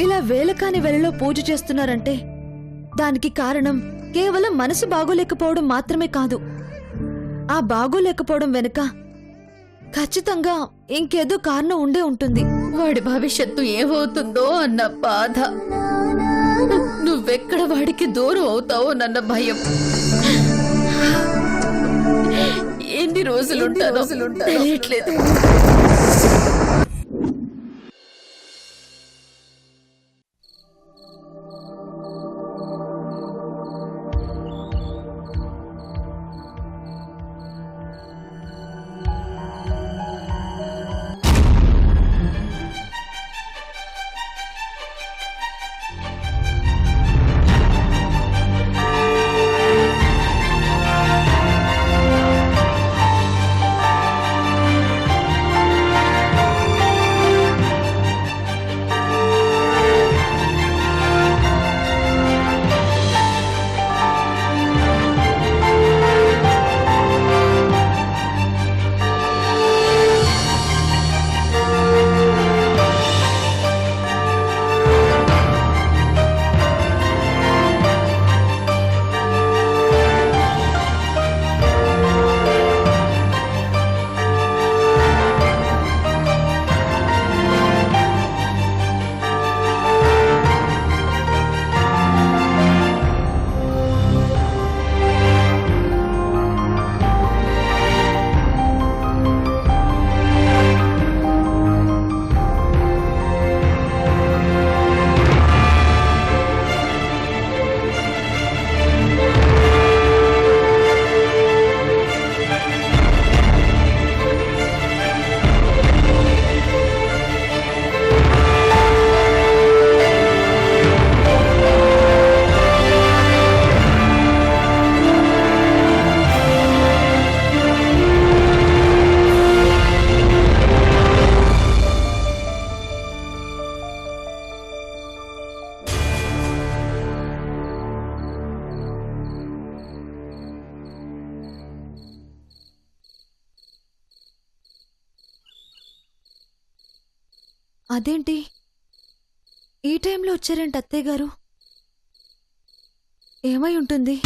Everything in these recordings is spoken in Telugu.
ఇలా వేలకాని వేళలో పూజ చేస్తున్నారంటే దానికి కారణం కేవలం మనసు బాగోలేకపోవడం మాత్రమే కాదు. ఆ బాగోలేకపోవడం వెనుక ఖచ్చితంగా ఇంకేదో కారణం ఉండే ఉంటుంది. వాడి భవిష్యత్తు ఏమవుతుందో అన్న బాధ. నువ్వెక్కడ వాడికి దూరం అవుతావో నన్న భయం. ఎన్ని రోజులుంటానో తెలియట్లేదు. అదేంటి? ఈ టైంలో వచ్చారేంటి అత్తయ్య గారు. ఏమై ఉంటుంది?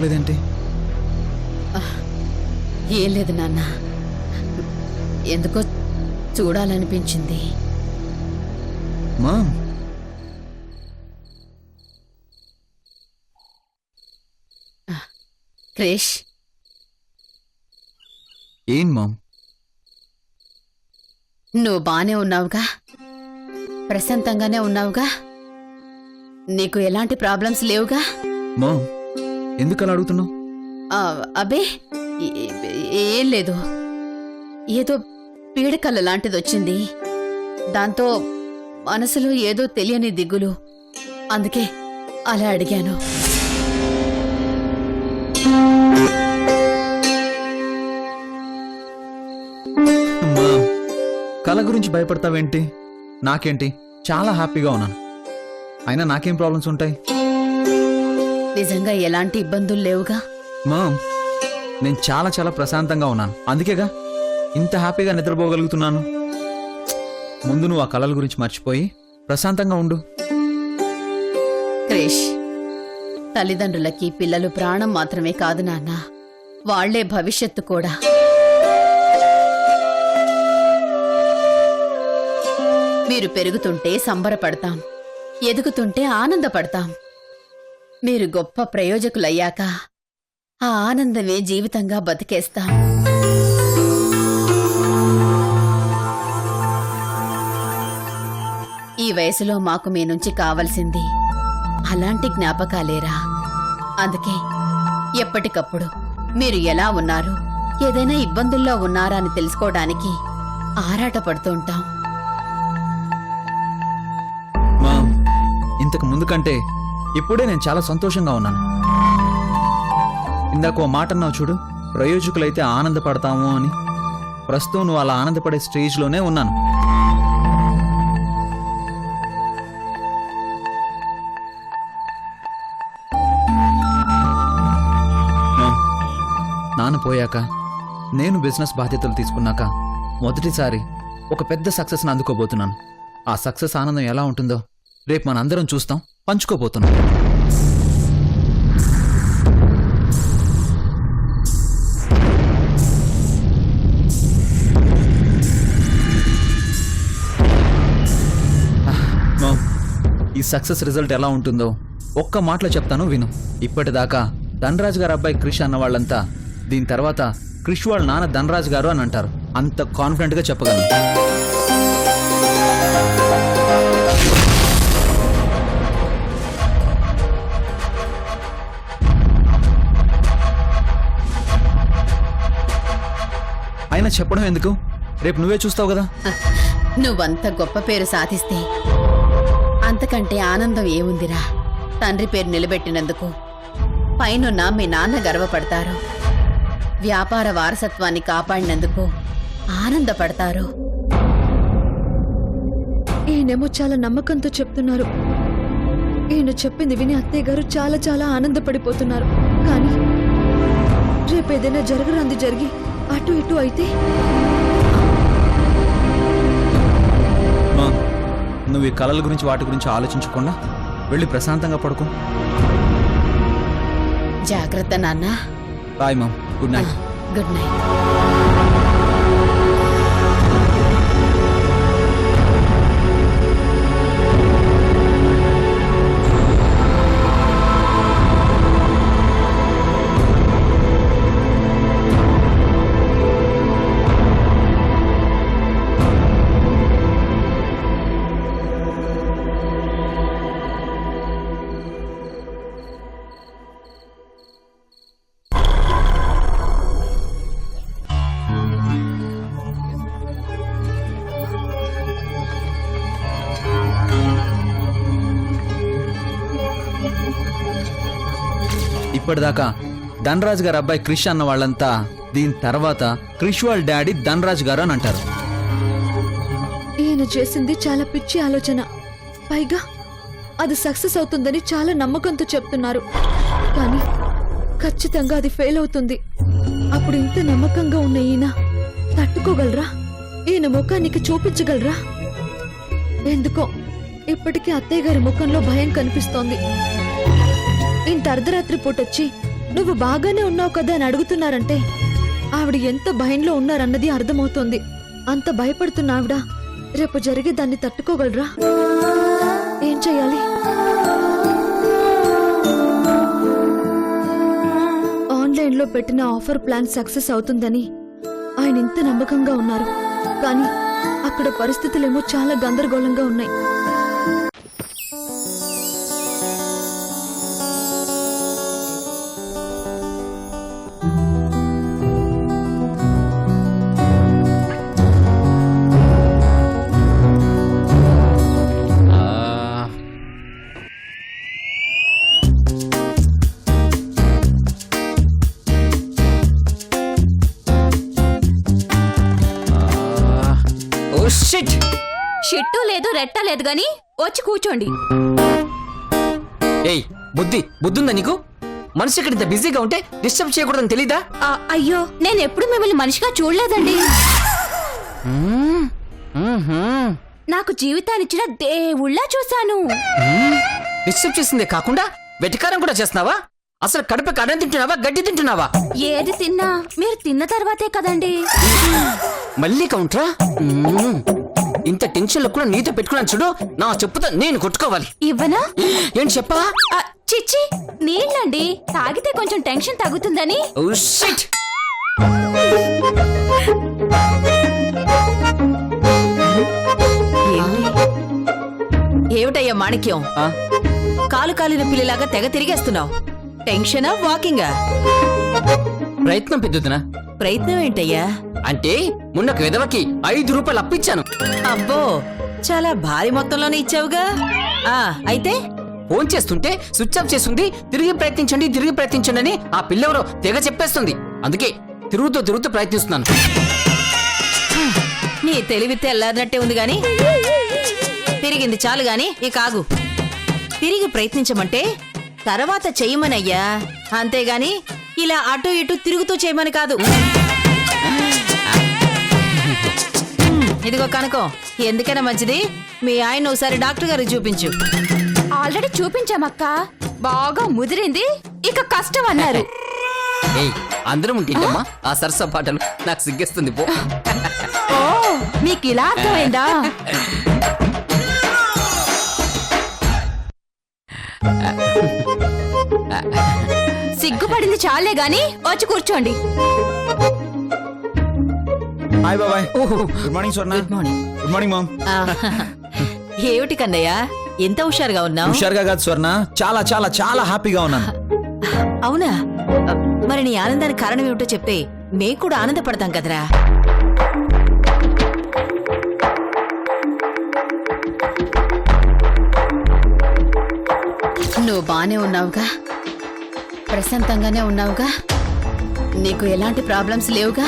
నిద్రపోలేదేంటి ఏం లేదు నాన్న. ఎందుకో చూడాలనిపించింది. మా క్రిష్. ఏం మామ్? నువ్వు బానే ఉన్నావుగా? ప్రశాంతంగానే ఉన్నావుగా? నీకు ఎలాంటి ప్రాబ్లమ్స్ లేవుగా? మా ఎందుకు అలా అడుగుతున్నావు అబే ఏ- లేదు. ఏదో పీడకల లాంటిది వచ్చింది దాంతో మనసులో ఏదో తెలియని దిగులు. అందుకే అలా అడిగాను. కళ గురించి భయపడతావేంటి? నాకేంటి? చాలా హ్యాపీగా ఉన్నాను. అయినా నాకేం ప్రాబ్లమ్స్ ఉంటాయి? నిజంగా ఎలాంటి ఇబ్బందులు లేవుగా? మా నేను చాలా చాలా ప్రశాంతంగా ఉన్నాను. అందుకేగా ఇంత హ్యాపీగా నిద్రపోగలుగుతున్నాను. ముందు నువ్వు ఆ కళల గురించి మర్చిపోయి ప్రశాంతంగా ఉండు. క్రిష్ తల్లిదండ్రులకి పిల్లలు ప్రాణం మాత్రమే కాదు నాన్న. వాళ్ళే భవిష్యత్తు కూడా. మీరు పెరుగుతుంటే సంబరపడతాం. ఎదుగుతుంటే ఆనందపడతాం. మీరు గొప్ప ప్రయోజకులయ్యాక ఆ ఆనందమే జీవితంగా బతికేస్తాం. ఈ వయసులో మాకు మీ నుంచి కావలసింది అలాంటి జ్ఞాపకాలేరా? అందుకే ఎప్పటికప్పుడు మీరు ఎలా ఉన్నారు ఏదైనా ఇబ్బందుల్లో ఉన్నారా అని తెలుసుకోవడానికి ఆరాటపడుతూ ఉంటాం. ఇంతకు ముందు కంటే ఇప్పుడే నేను చాలా సంతోషంగా ఉన్నాను. ఇందాక ఓ మాట అన్నావు చూడు ప్రయోజకులైతే ఆనందపడతాము అని. ప్రస్తుతం నువ్వు అలా ఆనందపడే స్టేజ్లోనే ఉన్నాను. నాన్న పోయాక నేను బిజినెస్ బాధ్యతలు తీసుకున్నాక మొదటిసారి ఒక పెద్ద సక్సెస్ని అందుకోబోతున్నాను. ఆ సక్సెస్ ఆనందం ఎలా ఉంటుందో రేపు మనందరం చూస్తాం. పంచుకోబోతున్నాం. ఈ సక్సెస్ రిజల్ట్ ఎలా ఉంటుందో ఒక్క మాటలో చెప్తాను విను. ఇప్పటిదాకా ధనరాజ్ గారు అబ్బాయి క్రిష్ అన్న వాళ్ళంతా దీని తర్వాత క్రిష్ వాళ్ళ నాన్న ధనరాజ్ గారు అని అంటారు. అంత కాన్ఫిడెంట్గా చెప్పగలను. అయినా చెప్పడం ఎందుకు? రేపు నువ్వే చూస్తావు కదా? నువ్వంత గొప్ప పేరు సాధిస్తే అంతకంటే ఆనందం ఏముందిరా? తండ్రి పేరు నిలబెట్టినందుకు పైనున్న మీ నాన్న గర్వపడతారు. వ్యాపార వారసత్వాన్ని కాపాడినందుకు ఆనందపడతారు. ఈయనేమో చాలా నమ్మకంతో చెప్తున్నారు. ఈయన చెప్పింది విని అత్తయ్య గారు చాలా చాలా ఆనందపడిపోతున్నారు. కానీ రేపేదైనా జరగరాంది జరిగి అటు ఇటు అయితే. మా, నువ్వు ఈ కళల గురించి వాటి గురించి ఆలోచించకుండా వెళ్ళి ప్రశాంతంగా పడుకో. జాగ్రత్త నాన్న. Bye mom good night. Good night. ఇప్పటిదాకా ధనరాజ్ గారి అబ్బాయి క్రిష్ అన్న వాళ్ళంతా దీని తర్వాత క్రిష్ వాళ్ళ డాడీ ధనరాజ్ గారు అని అంటారు. ఈయన చేసింది చాలా పిచ్చి ఆలోచన. పైగా అది సక్సెస్ అవుతుందని చాలా నమ్మకంతో చెప్తున్నారు. కానీ ఖచ్చితంగా అది ఫెయిల్ అవుతుంది. అప్పుడు ఇంత నమ్మకంగా ఉన్న ఈయన తట్టుకోగలరా? ఈయన ముఖానికి చూపించగలరా? ఎందుకో ఇప్పటికీ అత్తయ్య గారి ముఖంలో భయం కనిపిస్తోంది. ఇంత అర్ధరాత్రి పూటొచ్చి నువ్వు బాగానే ఉన్నావు కదా అని అడుగుతున్నారంటే ఆవిడ ఎంత భయంలో ఉన్నారన్నది అర్థమవుతోంది. అంత భయపడుతున్న ఆవిడ రేపు జరిగే దాన్ని తట్టుకోగలరా? ఏం చెయ్యాలి ఆన్లైన్లో పెట్టిన ఆఫర్ ప్లాన్ సక్సెస్ అవుతుందని ఆయన ఇంత నమ్మకంగా ఉన్నారు. కానీ అక్కడ పరిస్థితులేమో చాలా గందరగోళంగా ఉన్నాయి. లేదు రెట్ట లేదు గాని వచ్చి కూర్చోండి. ఏయ్ బుద్ధి బుద్ధుందా నీకు? మనిషి ఇక్కడ ఇంత బిజీగా ఉంటే డిస్టర్బ్ చేయకూడదని తెలీదా? ఆ, అయ్యో నేను ఎప్పుడు మిమ్మల్ని మనిషిగా చూడలేదండి. నాకు జీవితాన్నిచ్చిన దేవుళ్ళ చూశాను. డిస్టర్బ్ చేసిందే కాకుండా వెటికారం కూడా చేస్తున్నావా? అసలు కడుపుకి అన్నం తింటున్నావా గడ్డి తింటున్నావా? ఏది తిన్నా మీరు తిన్న తర్వాతే కదండి. మళ్ళీ కౌంటరా? మ్మ్. ఇంత టెన్షన్లో కూడా నీతో పెట్టుకున్నాను చూడు. నా చెప్పుతో నేను కొట్టుకోవాలి. ఇవ్వనా? ఏంటి చెప్పవా ఆ, చిచ్చి నీళ్ళండి. తాగితే కొంచెం టెన్షన్ తగ్గుతుందని. Oh shit. ఏమిటయ్యా మాణిక్యం? ఆ, కాలు కాలిన పిల్లిలాగా తెగ తిరిగేస్తున్నావు. టెన్షనా వాకింగా? ప్రయత్నం పెద్దదినా ప్రయత్నం ఏంటయ్యా? అంటే మొన్న ఒక విధవకి ఐదు రూపాయలు అప్పిచ్చాను. అబ్బో చాలా భారీ మొత్తంలోనే ఇచ్చావుగా? ఆ అయితే? ఫోన్ చేస్తుంటే స్విచ్ ఆఫ్ చేస్తుంది తిరిగి ప్రయత్నించండి తిరిగి ప్రయత్నించండి అని ఆ పిల్లెవరో తెగ చెప్పేస్తుంది. అందుకే తిరుగుతూ తిరుగుతూ ప్రయత్నిస్తున్నాను. నీ తెలివి తెల్లారినట్టే ఉంది గాని. తిరిగింది చాలు గాని ఇక ఆగు. తిరిగి ప్రయత్నించమంటే తర్వాత చెయ్యమనయ్యా. అంతేగాని ఇలా అటు ఇటు తిరుగుతూ చేయమని కాదు. ఇదిగో కనుకో ఎందుకైనా మంచిది? మీ ఆయన ఒకసారి డాక్టర్ గారికి చూపించు. ఆల్రెడీ చూపించామక్క. బాగా ముదిరింది. ఇక కష్టం అన్నారు. ఏయ్ అందరం ఉంటేమ్మా ఆ సరస పాటలు నాకు సిగ్గేస్తుంది పో. ఓ మీకు ఇలా అర్థమైందా? సిగ్గుపడింది చాలే గాని వచ్చి కూర్చోండి. హాయ్ బాబాయ్. ఓహో good morning Swarna. Good morning good morning mom ఏమిటి కన్నయ్య? ఎంత హుషారుగా ఉన్నావు? హుషారుగా కాదు స్వర్ణ. చాలా చాలా చాలా హ్యాపీగా ఉన్నాను. అవునా? మరి నీ ఆనందానికి కారణం ఏమిటో చెప్తే మేము కూడా ఆనందపడతాం కదరా. నువ్వు బానే ఉన్నావుగా. ప్రశాంతంగానే ఉన్నావుగా? నీకు ఎలాంటి ప్రాబ్లమ్స్ లేవుగా?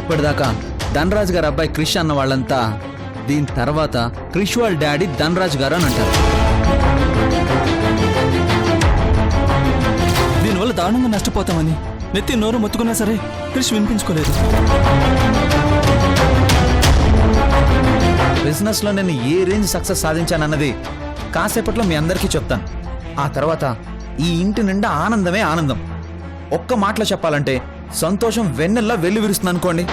ఇప్పటిదాకా ధనరాజ్ గారు అబ్బాయి క్రిష్ అన్న వాళ్ళంతా దీని తర్వాత క్రిష్ వాళ్ళ డాడీ ధనరాజ్ గారు అని అంటారు. దీనివల్ల దారుణంగా నష్టపోతామని నెత్తి నోరు మొత్తుకున్నా సరే క్రిష్ వినిపించుకోలేదు. బిజినెస్లో నేను ఏ రేంజ్ సక్సెస్ సాధించానన్నది కాసేపట్లో మీ అందరికీ చెప్తాను. ఆ తర్వాత ఈ ఇంటి నిండా ఆనందమే ఆనందం. ఒక్క మాటలో చెప్పాలంటే సంతోషం వెన్నెల్లా వెళ్ళి విరుస్తుంది అనుకోండి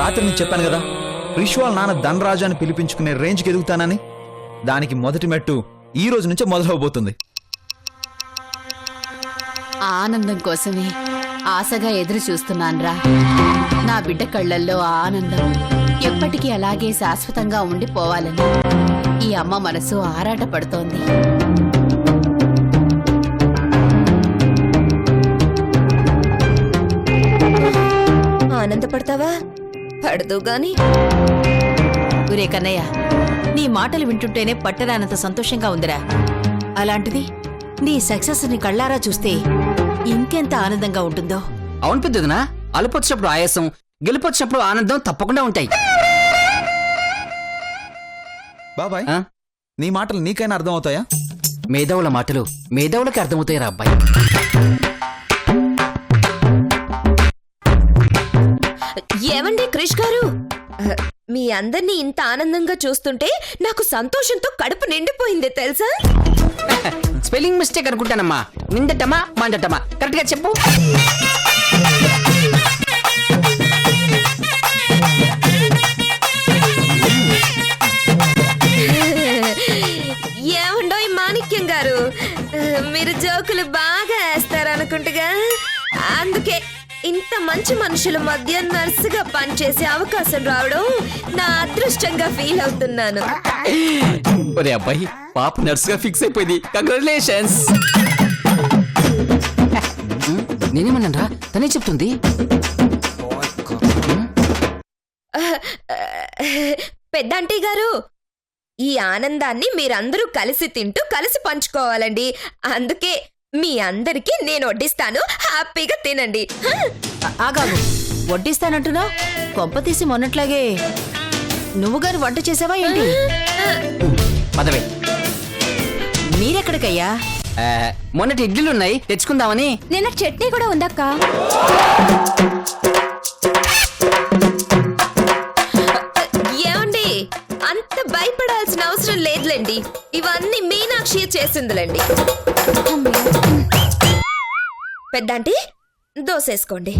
రాత్రి నేను చెప్పాను కదా క్రిష్ వాళ్ళ నాన్న ధనరాజు అని పిలిపించుకునే రేంజ్కి ఎదుగుతానని? దానికి మొదటి మెట్టు ఈ రోజు నుంచే మొదలవబోతుంది. ఆ ఆనందం కోసమే ఆశగా ఎదురు చూస్తున్నాన్రా. నా బిడ్డ కళ్ళల్లో ఆ ఆనందం ఎప్పటికీ అలాగే శాశ్వతంగా ఉండిపోవాలని ఈ అమ్మ మనసు ఆరాట పడుతోంది ఆనందపడతావా? పడదు గాని. ఒరే కన్నయ్య నీ మాటలు వింటుంటేనే పట్టరానంత సంతోషంగా ఉందిరా. అలాంటిది నీ సక్సెస్ని కళ్ళారా చూస్తే ఇంకెంత ఆనందంగా ఉంటుందో. అవును పెద్దదినా అలుపొచ్చినప్పుడు ఆయాసం గెలుపొచ్చినప్పుడు ఆనందం తప్పకుండా ఉంటాయి. బాబాయ్ ఆ? నీ మాటలు నీకైనా అర్థం అవుతాయా మేధావుల మాటలు మేధావులకి అర్థమవుతాయి రా అబ్బాయి. అందరినీ ఇంత ఆనందంగా చూస్తుంటే నాకు సంతోషంతో కడుపు నిండిపోయింది తెలుసా? Spelling mistake అనుకుంటానమ్మా. నిండటమా మండటమా కరెక్ట్గా చెప్పు. ఏముండో ఈ మాణిక్యం గారు? మీరు జోకులు బాగా వేస్తారు అనుకుంటుగా అందుకే ఇంత మంచి మనుషుల మధ్య నర్సుగా పనిచేసే అవకాశం రావడం నా అదృష్టంగా ఫీల్ అవుతున్నాను. ఒరే అబ్బాయి పాప నర్సుగా ఫిక్స్ అయిపోయింది. కంగ్రాచులేషన్స్ నేనేమన్నారా తనే చెప్తుంది. పెద్దంటీ గారు ఈ ఆనందాన్ని మీరందరూ కలిసి తింటూ కలిసి పంచుకోవాలండి. అందుకే మీ అందరికీ నేను వడ్డిస్తాను. హ్యాపీగా తినండి. ఆగాగు. వడ్డిస్తానంటున్నావు కొంప తీసి మొన్నట్లాగే. నువ్వు గారు వంట చేసావా ఏంటి? పదవే. మీరెక్కడికయ్యా? మొన్నటి ఇడ్లీలు ఉన్నాయి తెచ్చుకుందామని. నిన్న చట్నీ కూడా ఉందక్క. ఏమండి? అంత భయపడాల్సిన అవసరం లేదులేండి. ఇవన్నీ మీనాక్షి చేసిందిలేండి. పెద్దాంటి దోసేసుకోండి.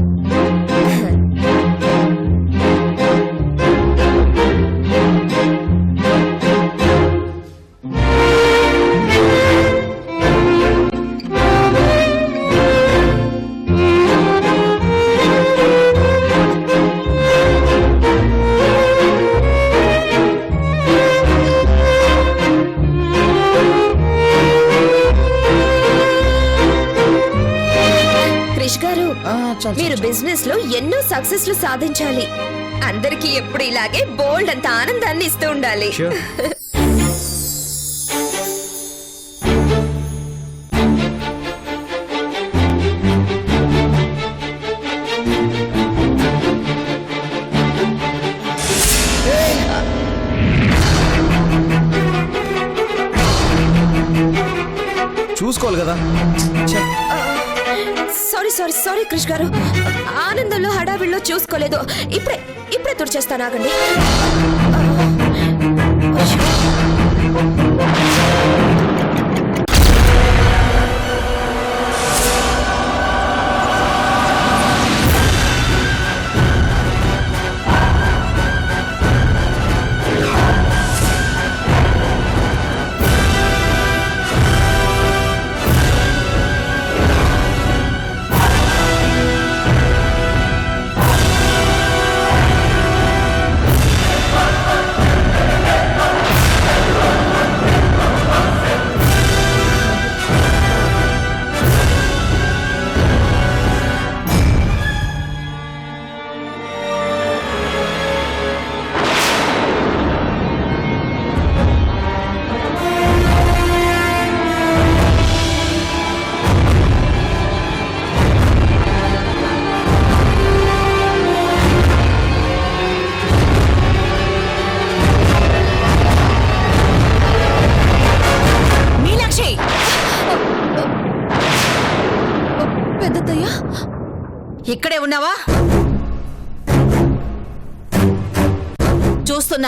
మీరు బిజినెస్లో ఎన్నో సక్సెస్లు సాధించాలి. అందరికీ ఎప్పుడు ఇలాగే బోల్డ్ అంత ఆనందాన్ని ఇస్తూ ఉండాలి. సారీ క్రిష్ గారు ఆనందంలో హడావిడిలో చూసుకోలేదు. ఇప్పుడే ఇప్పుడే తుడిచేస్తాను ఆగండి.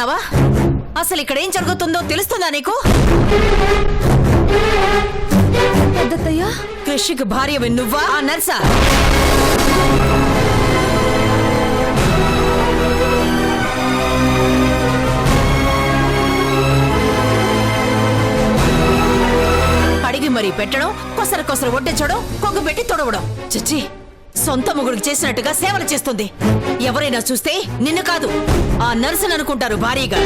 చూస్తున్నావా? అసలు ఇక్కడ ఏం జరుగుతుందో తెలుస్తుందా నీకు? కృషికి భార్య నువ్వా? ఆ నర్సా. అడిగి మరీ పెట్టడం కొసర కొసర వడ్డించడం కొంగు పెట్టి తొడవడం. చిచ్చి. సొంత మొగుడికి చేసినట్టుగా సేవలు చేస్తుంది. ఎవరైనా చూస్తే నిన్ను కాదు. ఆ నర్సును అనుకుంటారు భారీగా.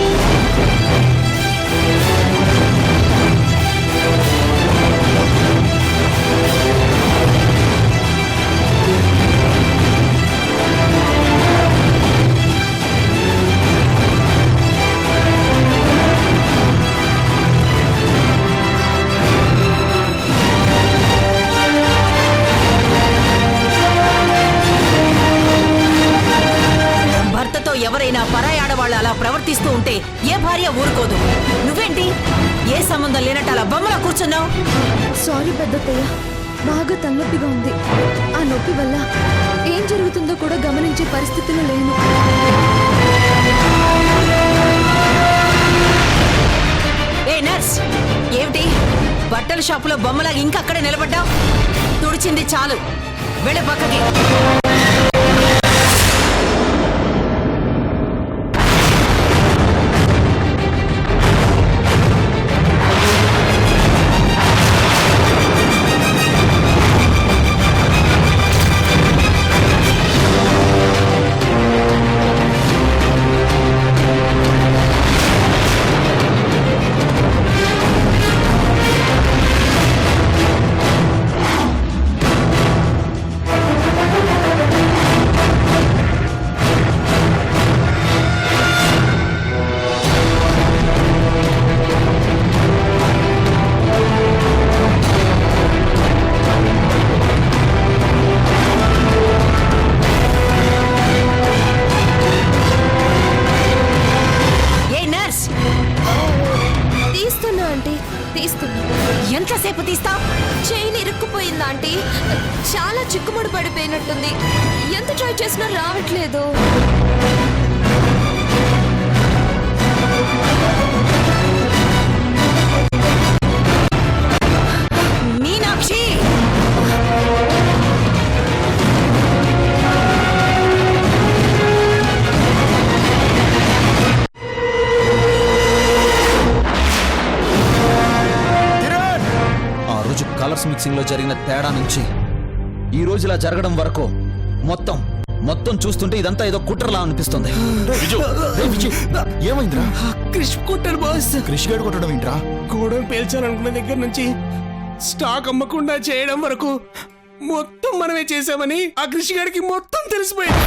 ఏమిటి? బట్టల షాపులో బొమ్మలాగా ఇంకా అక్కడే నిలబడ్డావు? తుడిచింది చాలు. వెళ్ళి పక్కకి. డ్రగ్స్ మిక్సింగ్లో జరిగిన తేడా నుంచి ఈ రోజు ఇలా జరగడం వరకు మొత్తం మొత్తం చూస్తుంటే ఇదంతా ఏదో కుట్రలా అనిపిస్తుంది. ఏమైందిరా? క్రిష్ కొట్టాడు బాస్. క్రిష్ గడ్ కొట్టడం ఏంట్రా? గోడౌన్ పేల్చాలనుకున్న దగ్గర నుంచి స్టాక్ అమ్మకుండా చేయడం వరకు మొత్తం మనమే చేసామని ఆ కృషి గారికి మొత్తం తెలిసిపోయింది.